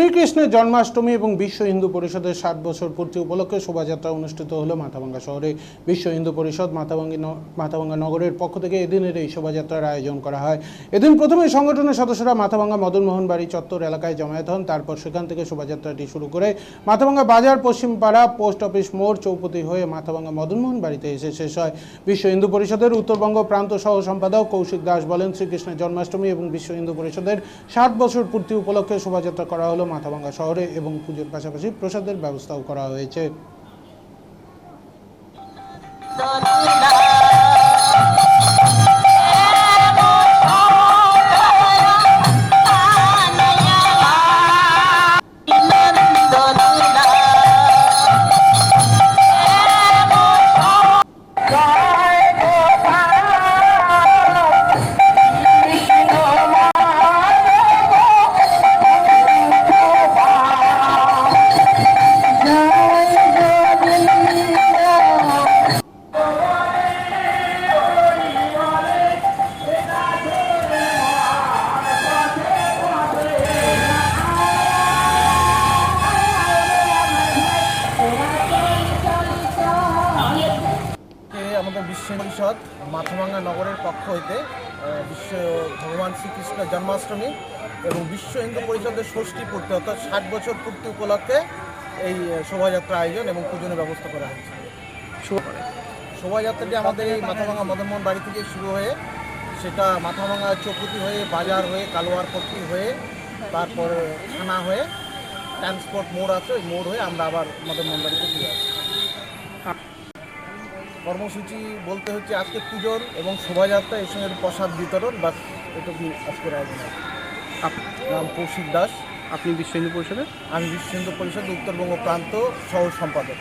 শ্রীকৃষ্ণের জন্মাষ্টমী এবং বিশ্ব হিন্দু পরিষদের ষাট বছর পূর্তি উপলক্ষে শোভাযাত্রা অনুষ্ঠিত হলো মাথাভাঙ্গা শহরে। বিশ্ব হিন্দু পরিষদ মাথাভাঙ্গি মাথাভাঙ্গা নগরের পক্ষ থেকে এদিনের এই শোভাযাত্রার আয়োজন করা হয়। এদিন প্রথমে সংগঠনের সদস্যরা মাথাভাঙ্গা মদনমোহন বাড়ি চত্বর এলাকায় জমায়েত হন, তারপর সেখান থেকে শোভাযাত্রাটি শুরু করে মাথাভাঙ্গা বাজার পশ্চিমপাড়া পোস্ট অফিস মোড় চৌপতি হয়ে মাথাভাঙ্গা মদনমোহন বাড়িতে এসে শেষ হয়। বিশ্ব হিন্দু পরিষদের উত্তরবঙ্গ প্রান্ত সহ সম্পাদক কৌশিক দাস বলেন, শ্রীকৃষ্ণের জন্মাষ্টমী এবং বিশ্ব হিন্দু পরিষদের ষাট বছর পূর্তি উপলক্ষে শোভাযাত্রা করা হলো মাথাভাঙ্গা শহরে এবং পুজোর পাশাপাশি প্রসাদের ব্যবস্থাও করা হয়েছে। পরিষদ মাথাভাঙ্গা নগরের পক্ষ হইতে বিশ্ব ভগবান শ্রীকৃষ্ণের জন্মাষ্টমী এবং বিশ্ব হিন্দু পরিষদের ষষ্ঠী পূর্তি অর্থাৎ ষাট বছর পূর্তি উপলক্ষে এই শোভাযাত্রা আয়োজন এবং পূজনের ব্যবস্থা করা হয়েছে। শোভাযাত্রাটি আমাদের এই মাথাভাঙ্গা মদনমোহন বাড়ি থেকে শুরু হয়ে সেটা মাথাভাঙ্গা চৌপতি হয়ে বাজার হয়ে কালোয়ার পট্টি হয়ে তারপরে থানা হয়ে ট্রান্সপোর্ট মোড় আছে ওই মোড় হয়ে আমরা আবার মদনমোহন বাড়িতে ফিরে আসি। কর্মসূচি বলতে হচ্ছে আজকে পুজোর এবং শোভাযাত্রা এর সঙ্গে প্রসাদ বিতরণ বা এটুকু আজকের আয়োজন। আপনার নাম কৌশিক দাস। আপনি বিশ্ব হিন্দু পরিষদের? আমি বিশ্ব হিন্দু পরিষদ উত্তরবঙ্গ প্রান্ত সহ সম্পাদক।